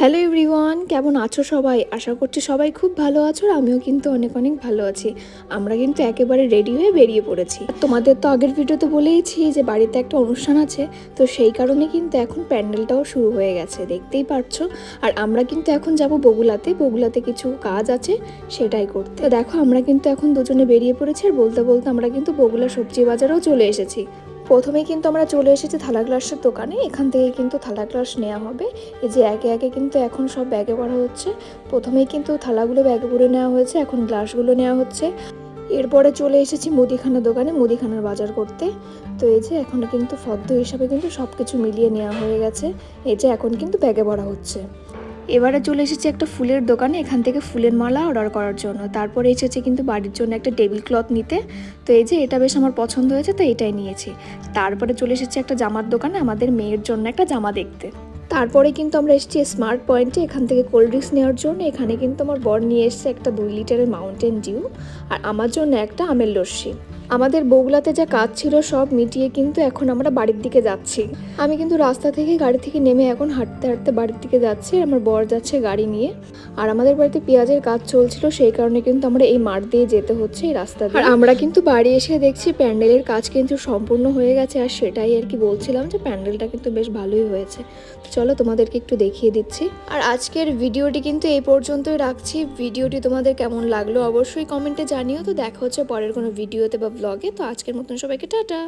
Hello everyone কেমন আছো সবাই? আশা করছি সবাই খুব ভালো আছো আর আমিও কিন্তু অনেক অনেক ভালো আছি। আমরা কিন্তু একেবারে রেডি হয়ে বেরিয়ে পড়েছি। তোমাদের তো আগের ভিডিওতে বলেইছি যে বাড়িতে একটা অনুষ্ঠান আছে, তো সেই কারণে কিন্তু এখন প্যান্ডেলটাও শুরু হয়ে গেছে, দেখতেই পারছ। আর আমরা কিন্তু এখন যাব বগুলাতে বগুলাতে কিছু কাজ আছে, সেটাই করতে। দেখো, আমরা কিন্তু এখন দুজনে বেরিয়ে পড়েছি আর বলতে বলতে আমরা কিন্তু বগুলা সবজি বাজারেও চলে এসেছি। প্রথমেই কিন্তু আমরা চলে এসেছি থালা গ্লাসের দোকানে। এখান থেকে কিন্তু থালা গ্লাস নেওয়া হবে। এই যে একে একে কিন্তু এখন সব ব্যাগে করা হচ্ছে। প্রথমেই কিন্তু থালাগুলো ব্যাগে ভরে নেওয়া হয়েছে, এখন গ্লাসগুলো নেওয়া হচ্ছে। এরপরে চলে এসেছি মুদিখানা দোকানে, মুদিখানার বাজার করতে। তো এই যে এখন কিন্তু ফদ্দ হিসাবে কিন্তু সব কিছু মিলিয়ে নেওয়া হয়ে গেছে। এই যে এখন কিন্তু ব্যাগে ভরা হচ্ছে। এবারে চলে এসেছি একটা ফুলের দোকানে, এখান থেকে ফুলের মালা অর্ডার করার জন্য। তারপরে এসেছি কিন্তু বাড়ির জন্য একটা টেবিল ক্লথ নিতে। তো এই যে এটা বেশ আমার পছন্দ হয়েছে, তো এটাই নিয়েছি। তারপরে চলে এসেছি একটা জামার দোকানে, আমাদের মেয়ের জন্য একটা জামা দেখতে। তারপরে কিন্তু আমরা এসেছি স্মার্ট পয়েন্টে এখান থেকে কোল্ড ড্রিঙ্কস নেওয়ার জন্য। এখানে কিন্তু আমার বর নিয়ে এসেছে একটা দুই লিটারের মাউন্টেন ডিউ আর আমার জন্য একটা আমের লস্যি। আমাদের বগুলাতে যা কাজ ছিল সব মিটিয়ে কিন্তু এখন আমরা বাড়ির দিকে যাচ্ছি। আমি কিন্তু রাস্তা থেকে গাড়ি থেকে নেমে এখন হাঁটতে হাঁটতে বাড়ির দিকে যাচ্ছি আমার বর যাচ্ছে গাড়ি নিয়ে। আর আমাদের বাড়িতে পেঁয়াজের কাজ চলছিল, সেই কারণে কিন্তু আমরা এই মাঠ দিয়ে যেতে হচ্ছে এই রাস্তা আর আমরা কিন্তু বাড়ি এসে দেখছি প্যান্ডেলের কাজ কিন্তু সম্পূর্ণ হয়ে গেছে, আর সেটাই আর কি বলছিলাম যে প্যান্ডেলটা কিন্তু বেশ ভালোই হয়েছে। তো চলো তোমাদেরকে একটু দেখিয়ে দিচ্ছি। আর আজকের ভিডিওটি কিন্তু এই পর্যন্তই রাখছি। ভিডিওটি তোমাদের কেমন লাগল অবশ্যই কমেন্টে জানিও। তো দেখা হচ্ছে পরের কোনো ভিডিওতে বা ব্লগে তো আজকের মতন সবাইকে টাটা।